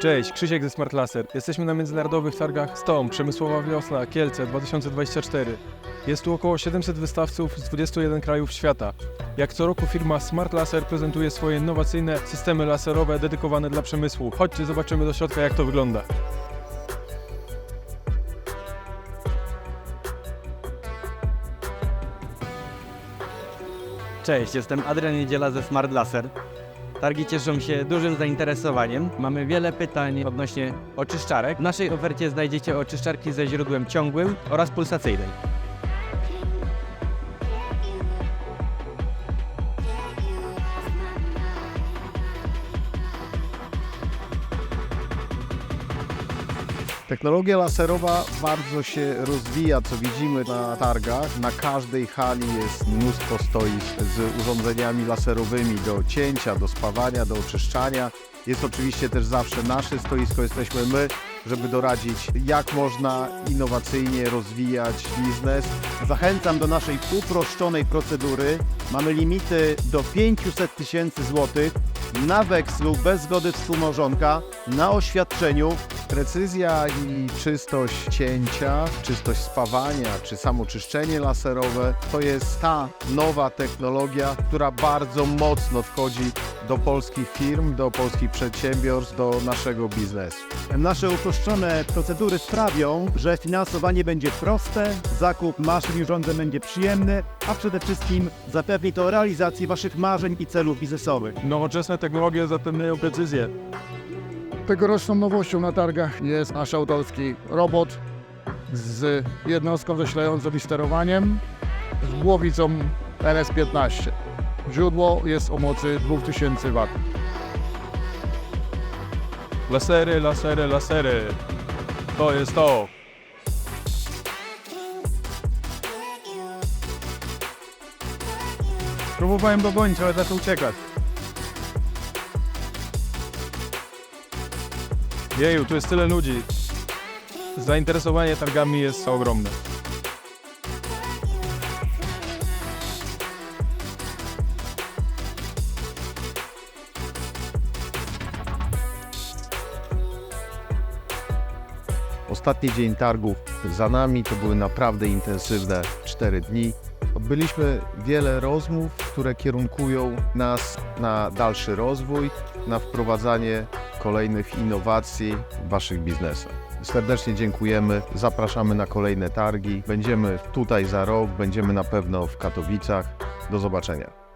Cześć, Krzysiek ze Smart Laser. Jesteśmy na międzynarodowych targach STOM, Przemysłowa Wiosna, Kielce 2024. Jest tu około 700 wystawców z 21 krajów świata. Jak co roku firma Smart Laser prezentuje swoje innowacyjne systemy laserowe dedykowane dla przemysłu. Chodźcie, zobaczymy do środka jak to wygląda. Cześć, jestem Adrian Niedziela ze Smart Laser. Targi cieszą się dużym zainteresowaniem. Mamy wiele pytań odnośnie oczyszczarek. W naszej ofercie znajdziecie oczyszczarki ze źródłem ciągłym oraz pulsacyjnej. Technologia laserowa bardzo się rozwija, co widzimy na targach. Na każdej hali jest mnóstwo stoisk z urządzeniami laserowymi do cięcia, do spawania, do oczyszczania. Jest oczywiście też zawsze nasze stoisko, jesteśmy my, żeby doradzić, jak można innowacyjnie rozwijać biznes. Zachęcam do naszej uproszczonej procedury. Mamy limity do 500 tysięcy złotych na wekslu bez zgody współmałżonka, na oświadczeniu. Precyzja i czystość cięcia, czystość spawania, czy samo czyszczenie laserowe to jest ta nowa technologia, która bardzo mocno wchodzi do polskich firm, do polskich przedsiębiorstw, do naszego biznesu. Nasze uproszczone procedury sprawią, że finansowanie będzie proste, zakup maszyn i urządzeń będzie przyjemny, a przede wszystkim zapewni to realizację Waszych marzeń i celów biznesowych. Nowoczesne technologie zapewniają precyzję. Tegoroczną nowością na targach jest nasz autorski robot z jednostką zasilającą i sterowaniem z głowicą RS-15. Źródło jest o mocy 2000 W. Lasery, lasery, lasery. To jest to. Próbowałem go gonić, ale zaczął uciekać. Jeju, tu jest tyle ludzi. Zainteresowanie targami jest ogromne. Ostatni dzień targów za nami, to były naprawdę intensywne 4 dni. Odbyliśmy wiele rozmów, które kierunkują nas na dalszy rozwój, na wprowadzanie kolejnych innowacji w Waszych biznesach. Serdecznie dziękujemy, zapraszamy na kolejne targi. Będziemy tutaj za rok, będziemy na pewno w Katowicach. Do zobaczenia.